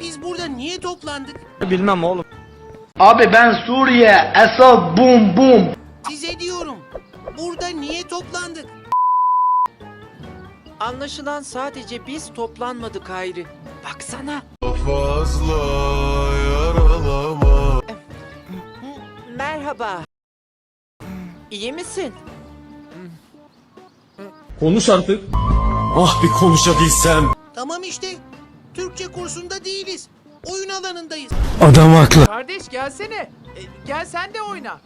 Biz burada niye toplandık? Bilmem oğlum. Abi ben Suriye, Esad, bum bum. Size diyorum. Burada niye toplandık? Anlaşılan sadece biz toplanmadık Hayri. Baksana. Fazla yaralama Merhaba. İyi misin? Konuş artık. Ah bir konuşabilsem. Tamam işte. Türkçe kursunda değiliz. Oyun alanındayız. Adam haklı. Kardeş gelsene. E, gel sen de oyna.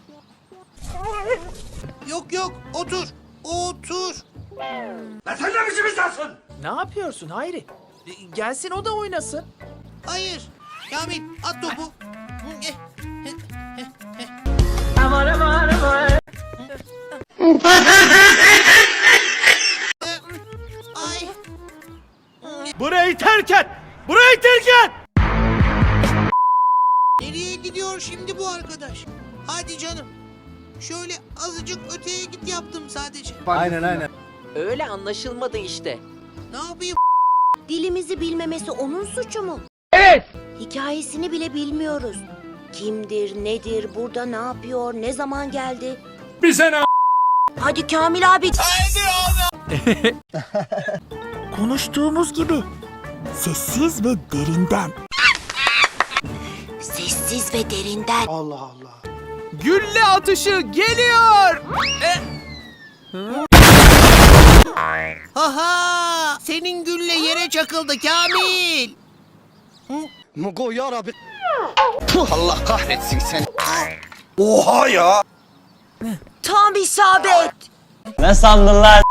Yok yok otur. Otur. Ne yapıyorsun Hayri? E, gelsin o da oynasın. Hayır. Kamil at topu. Ay. Burayı terk et. Burayı terk et. Nereye gidiyor şimdi bu arkadaş? Hadi canım. Şöyle azıcık öteye git yaptım sadece. Öyle anlaşılmadı işte. Ne yapayım? Dilimizi bilmemesi onun suçu mu? Evet. Hikayesini bile bilmiyoruz. Kimdir, nedir, burada ne yapıyor, ne zaman geldi? Bize ne? Hadi Kamil abi. Konuştuğumuz gibi sessiz ve derinden. Sessiz ve derinden. Gülle atışı geliyor. Haha! Senin gülle yere çakıldı Kamil. Mugo ya Rabbi. Tam isabet. Ne sandın lan?